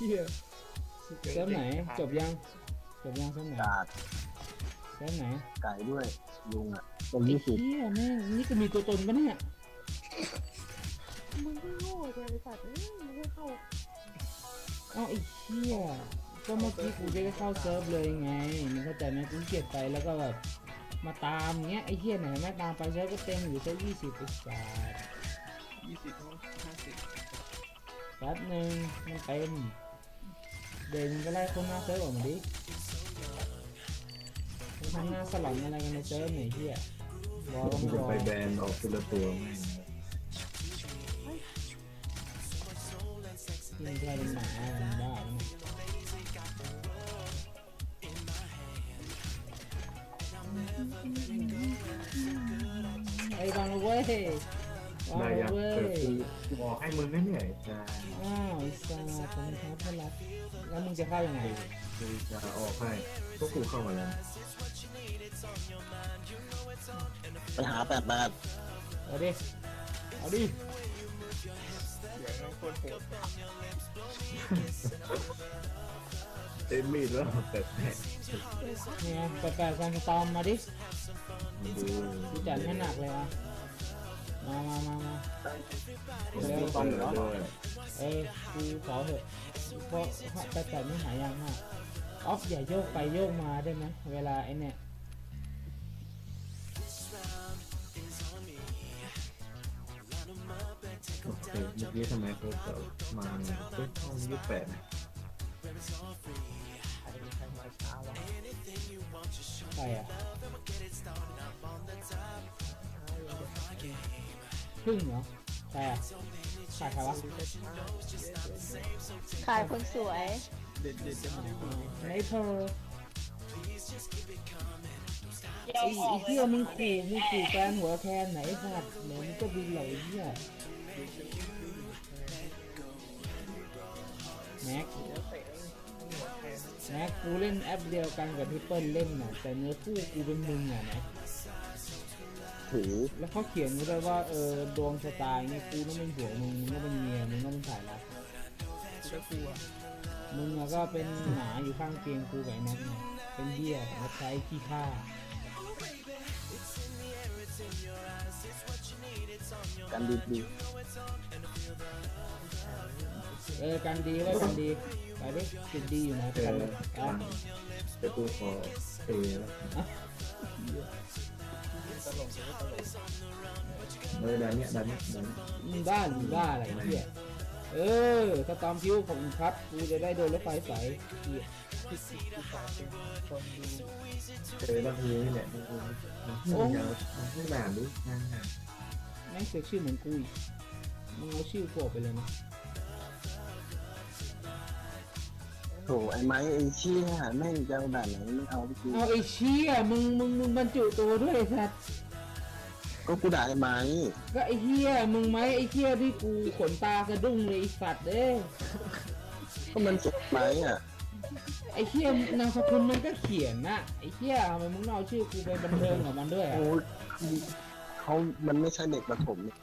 บอกเหี้ยเซิร์ฟไหน จบยัง จบยังเซิร์ฟไหนกาดเซิร์ฟไหนไก่ด้วยลุงอะตรงไอ้นี้สุดเหี้ยแม่งนี่ก็มีตัวตนปะเนี่ยมึงไม่โง่เลยไอ้สัตว์เอ้ยมึงไม่เข้าเอ้าไอ้เหี้ยก็เมื่อกี้กูจะได้เข้าเซิร์ฟเลยไงมึงเข้าใจไหมกูเกลียดไปแล้วก็แบบมาตามเงี้ยไอ้เหี้ยไหนแม่งตามไปเซิร์ฟก็เต็มอยู่เซิร์ฟยี่สิบไอ้สัสยี่สิบห้าสิบ แป๊บหนึ่งมันเต็ม เดินงก็ไล่คนหน้าเซิร์ฟออกมาดิมึงทำหน้าสลอนอะไรกันในเซิร์ฟไหนเหี้ยรอก็กูไม่จะรอไปแบนออกทีละตัวแม่งมึงกลายเป็นหมามึงบ้าปะเนี่ยไอ้บังเว้ยบัง ได้ยังเว้เกิดยกูบอกให้มึงนั่นเนี่ยจ้าอ้าวไอ้สัสผมครับเพื่อนรักแล้วมึงจะเข้ายังไงคือจะออกให้พวกกูเข้ามาแล้วไปหาแปดแปดเอาดิเอาดิเดี๋ยวน้องคนโหดเต็มมีดแล้วแต่แม่เนี่ยแปลกๆกันสตอมมาดิมึงดู กูจัดให้หนักเลยอะ มามามามาผมดูเปิดด้วยเอ้ยกูขอเถอะเพราะแต่แต่ไม่หายากมากออฟอย่าโยกไปโยกมาได้ไหมเวลาไอ้เนี่ยโอเคเมื่อกี้ทำไมเขาเกิดมาเนี่ยเฮ้ยห้องยี่แปดนะใครใครมาช้าวะใครอะ พึ่งเหรอใครอะใครใครวะขายคนสวย เด็ดเด็ดจะไม่ได้ดูไนเธอไอ้ไอ้เหี้ยมึงขู่มึงขู่แฟนหัวแคนไหนสัตว์เดี๋ยวมึงก็ดูเหล่าไอ้เหี้ยแม็กแล้วเตะหัวแทนแม็กกูเล่นแอปเดียวกันกับที่เปิ้ลเล่นน่ะ แต่เนื้อคู่กูเป็นมึงอะนะ ถือ แล้วเขาเขียนไว้ด้วยว่าเออดวงชะตาอย่างเงี้ยกูต้องเป็นผัวมึงมึงก็เป็นเมียมึงก็เป็นสายลับกูก็กลัวมึงอะก็เป็นหมาอยู่ข้างเตียงกูกับไอ้แม็กไงเป็นเบี้ยรับใช้ขี้ข้ากันดีดีเออกันดีไว้กันดีไปดิจุดดีอยู่ไหนเจกัอนเลยกอะลางเดี๋ยวกูขอเทแล้วต ลกเดี๋ยวก็ตลกเออด้านเนี้ยด้านเนี้ยด้านเนี้ยมึงบ้าหรือบ้าอะไรเหี้ยเออสตอมพิวของมึงครับกูจะได้โดนรถไฟใส่เหี้ยที่สิบที่สองเป็นคนดูเจอแล้วทีนี่แหละมึงดูมึงยาวมึงไม่นานดูนานแม่งเสือกชื่อเหมือนกูอีกมึงเอาชื่อกูออกไปเลยนะโถไอ้ไม้ไอ้เชี่ยแม่งจะเอาด่านไหนไม่เอาพี่กูเอาไอ้เชี่ยมึงมึงมึงบรรจุตัวด้วยไอ้สัตว์ ก็กูด่าไอ้ไม้ก็ไอ้เหี้ยมึงไหมไอ้เหี้ยที่กูขนตากระดุ้งเลยไอ้สัตว์เอ้ยก็มันเจ็บไม้อะไอ้เหี้ยนามสกุลมันก็เขียนนะไอ้เหี้ยทำไมมึงต้องเอาชื่อกูไปบันเทิงกับมันด้วยอะโอ้ยเขามันไม่ใช่เด็กประถมเนี่ย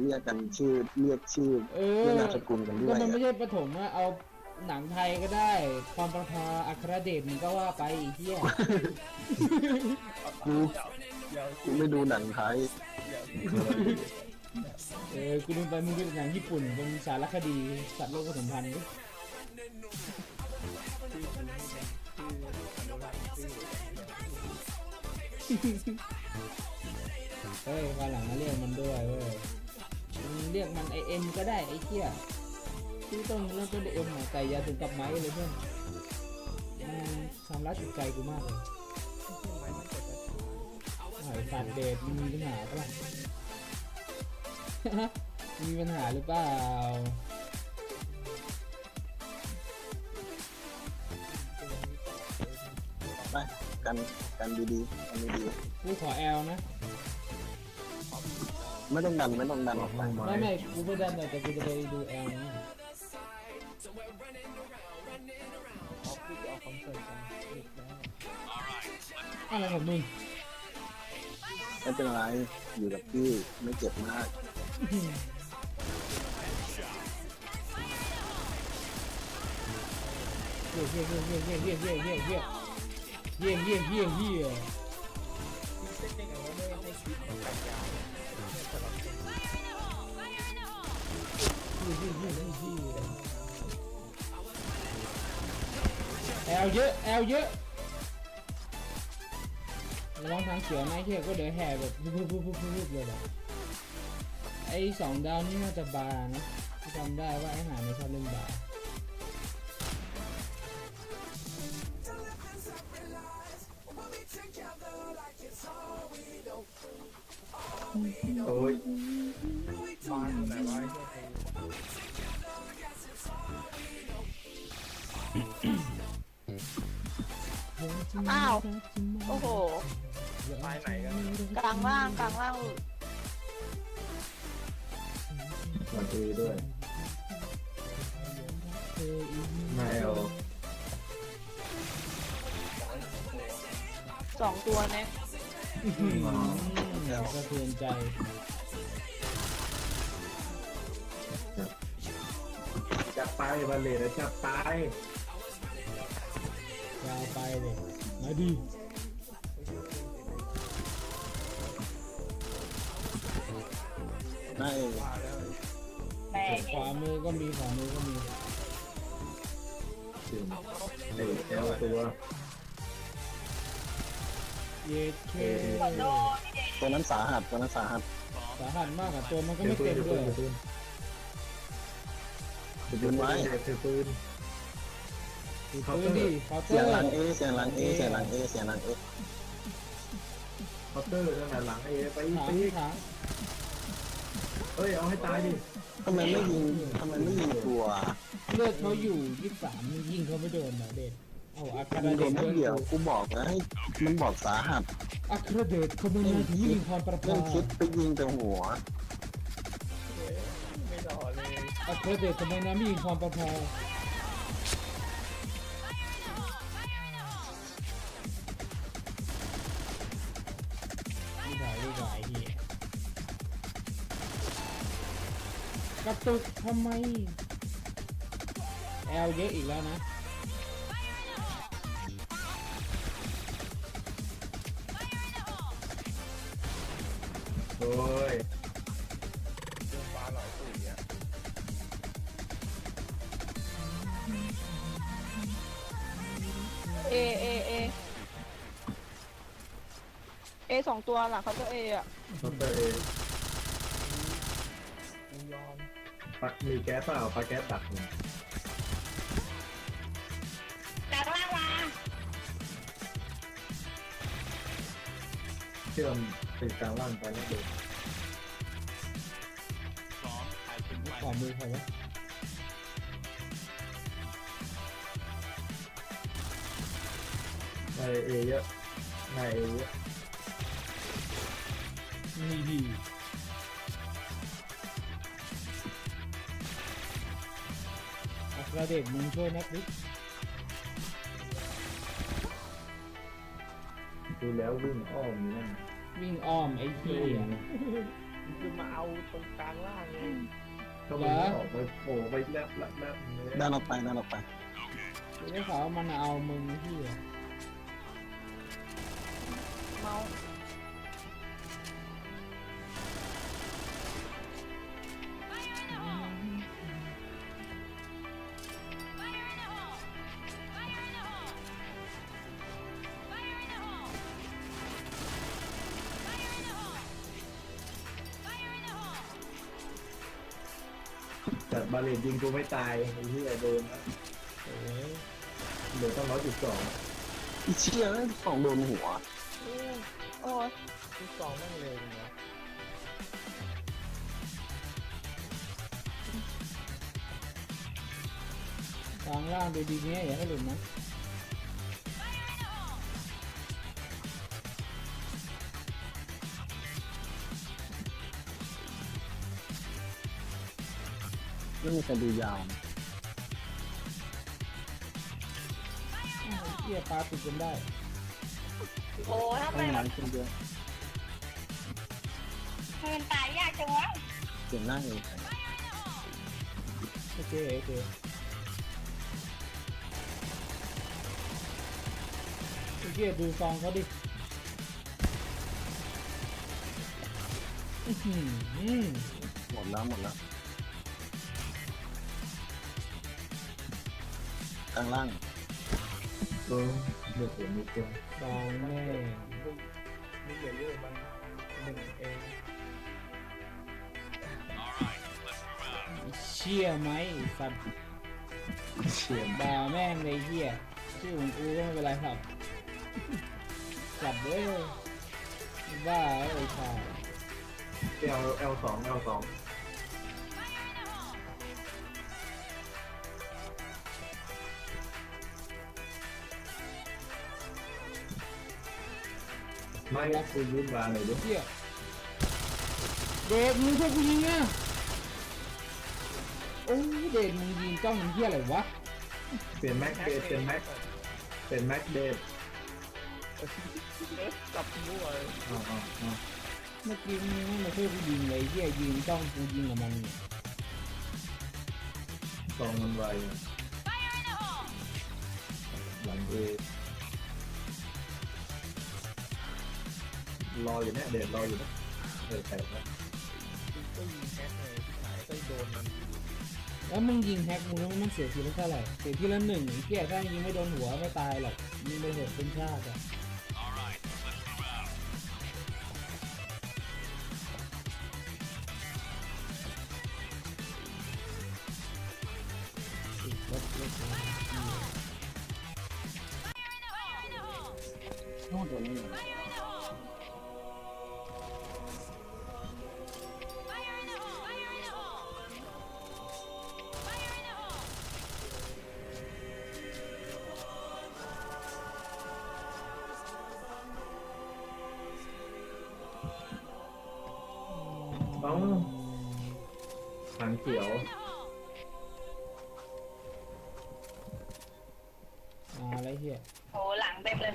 เรียกกันชื่อเรียกชื่อเอเรียอกนามสกุลกันด้ก็วยมันไม่อะใช่ประถมอะเอา หนังไทยก็ได้ ความประพาอัครเดชมึงก็ว่าไปไอ้เหี้ยกูกูไม่ดูหนังไทยเออกูลืมไปมึงเป็นหนังญี่ปุ่นเป็นสารคดีสัตว์โลกผสมพันธุ์ดิเฮ้ยวันหลังมาเรียกมันด้วยเว้ยมึงเรียกมันไอเอ็มก็ได้ไอ้เหี้ย ชื่อต้นเริ่มต้นด้วยเอ็มอะแต่อย่าถึงกับไม้เลยเพื่อนมันทำร้ายจิตใจกูมากเลยหายสัตว์เดทมึงมีปัญหาปะล่ะมีปัญหาหรือเปล่าไปกันกันดีๆกันดีกูขอแอลนะ ๆไม่ต้องดันไม่ต้องดันออกไปห้องไม้ไม่ไม่กูไม่ได้แต่แต่กูจะไปดูแอลนะ อะไรของมึงไม่เป็นไร อยู่กับพี่ไม่เจ็บมากเยี่ยเยี่ยเยี่ยเยี่ยเยี่ยเยี่ยเยี่ยเยี่ยเยี่ยเยี่ยเยี่ยเยี่ยเส้นยังไงว่าไม่ให้คิดมันกันยาวเนี่ยสำหรับคนแอลเยอะแอลเยอะ ระวังทางเขียวนะเขียวก็เดี๋ยวแห่แบบปุ๊บปุ๊บปุ๊บปุ๊บปุ๊บเลยแบบไอ้สองดาวนี่น่าจะบาร์นะที่จำได้ว่าไอ้หาในชอบเล่นบาร์โอ้ยบ้านอยู่ไหนวะไอ้เหี้ยอ้าว โอ้โห ไปไหนกันกลางล่างกลางล่างมาตีด้วยมาเอลสองตัวเนี่ยอืมสะเทือนใจจับไปบาเลตจับไปยาวไปเลยมาดิ ได้ว่าแล้วแม่ขวามือก็มีขวามือก็มีถึงไอ้เอลตัว เย็ดเคตัวนั้นสาหัสตัวนั้นสาหัสสาหัสมากอะตัวมันก็ถือไม่ปืเต็นมถือด้ปืวยนถือปืนยืนไว้ถือปืน ถือปืนดิเคาน์เตเสีอยงหลังร์เอเสียงหลังเอเสียงหลังเอเสียงหลังเอเคาน์เตอร์นั่นแหละหลังเอไปถางตีถาง เฮ้ยเอาให้ตายดิทำไมไม่ยิงทำไมไม่ยิงตัวเลือดเขาอยู่ยี่สิบสามยิงเขาไม่โดนเหรอเด็ดเอาอัครมันเดโดชนเพื่ไม่อนเดียวกูกูบอกนะให้มันบอกสาหัสอัครเดชเขาไม่น่ายิงพรประเล่ภานคิดไปยิงแต่หัวไม่รอเลยอัครเดชทำไมนะไม่ยิงพรประภาไม่ได้ไม่ได้เฮีย กระตุกทำไมแอลเยอะอีกแล้วนะโอ้ยเรื่องบ้านหลายสูตรเนี่ยเอเอเอเอสองตัวหลังเขาตัวเออะเคาน์เตอร์เอกู ปักมีแก๊สเปล่าปาแก๊สตักเนี่ยกลางล่างมาเชื่อมติดกลางล่างไปนะเด็กขวามือใครวะในเอเยอะในเอเยอะนี่ดี อัครเดชมึงช่วยนักดิดูแล้ววิ่งอ้อมอยู่นั่นวิ่งอ้อมไอ้เหี้ยมึงจะมาเอาตรงกลางล่างไงก็มันไม่ออกไปโผล่ไปแลบแลบแลบเลยด้านออกไปด้านออกไปกูได้ข่าวว่ามันเอามึงไอ้เหี้ย เมา บาเลนยิงกูไม่ตายไอ้ที่โดนนะโอ้ยเหลือต้องร้อยจุดสองอีเชี่ยสองโดนหัวโอ้ยที่สองแม่งเร็วเนาะกลางล่างดูดีเนี้ยอย่าให้หลุดนะ ไม่มีใครดูยาวอ้าวไอ้เหี้ยปลาติดจนได้ โอ้ยทำไมไม่มันั้นนคนเดียวมันตายยากจังวะเสียงหน้าเองโอเค โอเคเกียดูซองเขาดิอื้อหือหมดแล้วหมดแล้ว ข้างล่างก็เดือดหัวนิดเดียวซองแม่ลูกลูกเยอะๆมันหนึ่งเองเชี่ยไหมไอ้สัตว์เชียมด่าแม่งเลยเฮียชื่อของกูก็ไม่เป็นไรครับสัตว์เด้อบ้าไอ้ชายเอลเอลสองเอลสอง ไม่คุณยุ่งมาหน่อยดิเฮียเดชมึงช่วยกูยิงอะโอ้ยเดชมึงยิงจ้องมึงเฮียอะไรวะเปลี่ยนแม็กเดทเป็นแม็กเป็นแม็กเดทจับมั่วเลยอ๋ออ๋ออ๋อเมื่อกี้มึงไม่มาช่วยกูยิงเลยเฮียยิงจ้องกูยิงกับมันเนี่ยซองมันไวอะหลังเอ รออยู่เนี่ยเดดรออยู่นะเออแตกแล้วก็ยิงแฮกเลยที่หายก็โดนมันแล้วมึงยิงแฮกมึงแล้วมันเสียทีละเท่าไหร่เสียทีละหนึ่งเกียถ้ายิงไม่โดนหัวไม่ตายหรอกยิงไปเถอะเป็นชาติอะ หางเขียวมาอะไรเฮียโอ้หลังเต็มเลย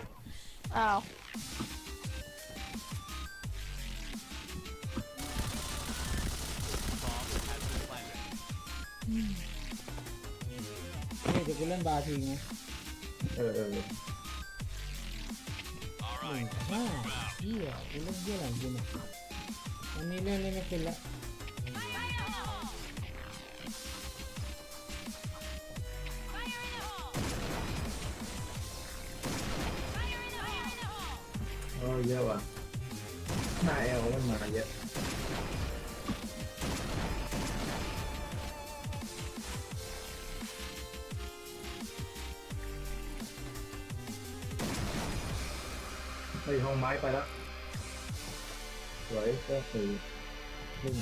อ้าวเฮ้ยเดี๋ยวกูเล่นบาร์ทีไงเออเออหนึ่งห้าเฮียกูเล่นเฮียหลังกูเนี่ย วันนี้เล่นเล่นไม่เป็นละเออเยอะว่ะหน้าแอลมันมาเยอะไปห้องไม้ไปแล้ว สวยก็คือขึ้น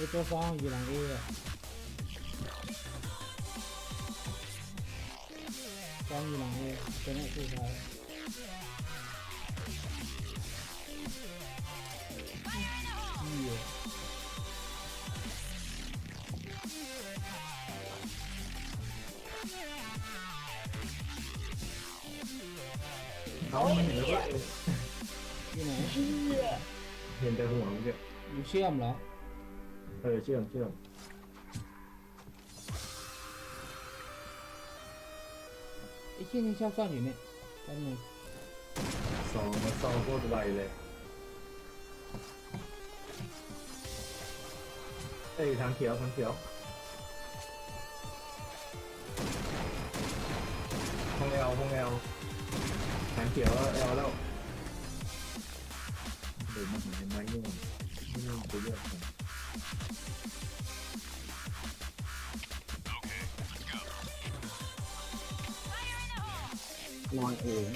ไอตัวฟองอยู่หลังเออะฟองอยู่หลังเอตัวนี้คือใครเฮียเขาเห็นแล้วก็อยู่ไหนเห็นแต่หัวมันเนี่ยอยู่เชื่อมเหรอ เออเชื่อมเชื่อมไอ้เชี่ยนี่ชอบซ่อนอยู่เนี่ยแป๊บนึงสองมันซองโคตรไวเลยเอ้ยทางเขียวทางเขียวห้องแอลห้องแอลทางเขียวแอลแล้วเดี๋ยวมันเห็นไหมนี่มันนี่มันตัวเลือก นอนเอง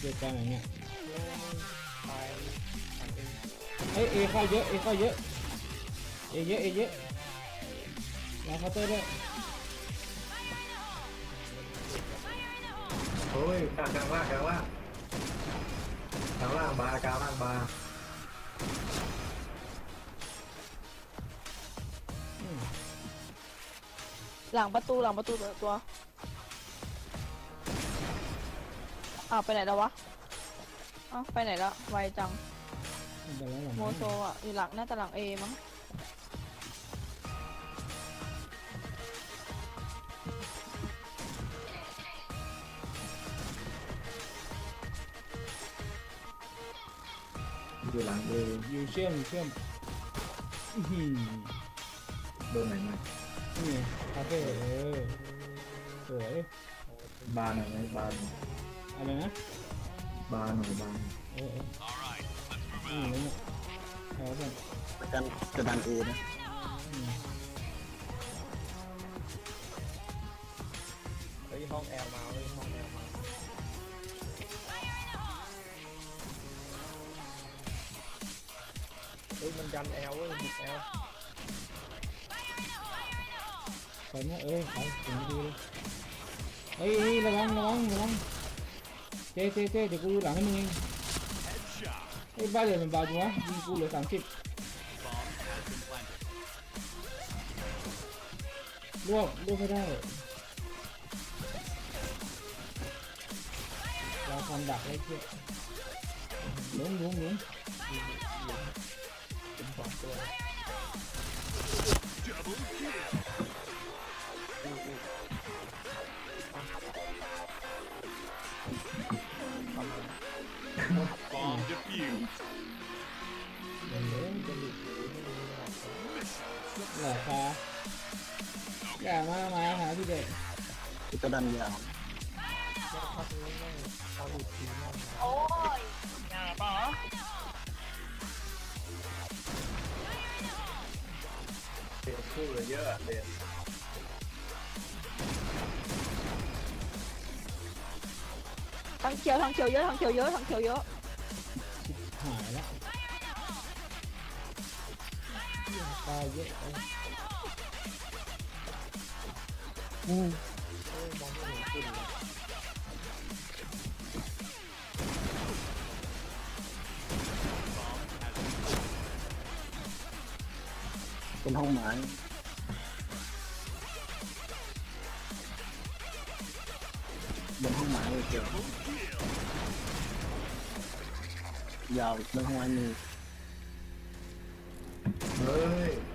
เกิดการอะไรเนี่ยตายเฮ้ยเอเข้าเยอะเอเข้าเยอะเอเยอะเอเยอะแล้วเคาน์เตอร์ด้วยโอ้ยกลางกลางล่างกลางล่างกลางล่างบาร์กลางล่างบาร์ หลังประตูหลังประตูตัวตัวอ้าวไปไหนแล้ววะอ้าวไปไหนแล้วไวจังไม่เป็นไรหรอกโมโซอะอยู่หลังน่าจะหลังเอมั้งอยู่หลังเออยู่เชื่อมเชื่อมอื้อหือโดนไหนมา นี่คาเฟ่เออสวยบาร์หน่อยไหมบาร์หน่อยอะไรนะบาร์หน่อยบาร์หน่อยเออเอออืมแล้วเนี่ยเอาเพื่อนประกันจะดันเอนะอืมเฮ้ยห้องแอลมาเฮ้ยห้องแอลมาเฮ้ยมันยันแอลเว้ยบุกแอล ไปนะเอ้ยไปถึงดีเลยเฮ้ยระวังระวังระวังเจ๊เจ๊เจ๊เดี๋ยวกูหลังให้มึงเองเฮ้ยบ้าเดี๋ยมันเบาจังวะยิงกูเหลือสามสิบรวบรวบไม่ได้เราทำดักไว้เพื่อลุมลุมลุมเป็นสองตัว หลุดเหรอคะอย่ามามาหาพี่เด็กจะดันยาวแล้วพักนี้ไม่เอาหลุดทีมากโอ้ยอย่าบอเด็กคู่เลยเยอะอะเด็กทางเขียวทางเขียวเยอะทางเขียวเยอะทางเขียวเยอะ ตายเยอะไปอืมเฮ้ยมองไม่เห็นขึ้นเลยเป็นห้องไม้บนห้องไม้เลยเจอยาวบนห้องไม้มี เฮ้ย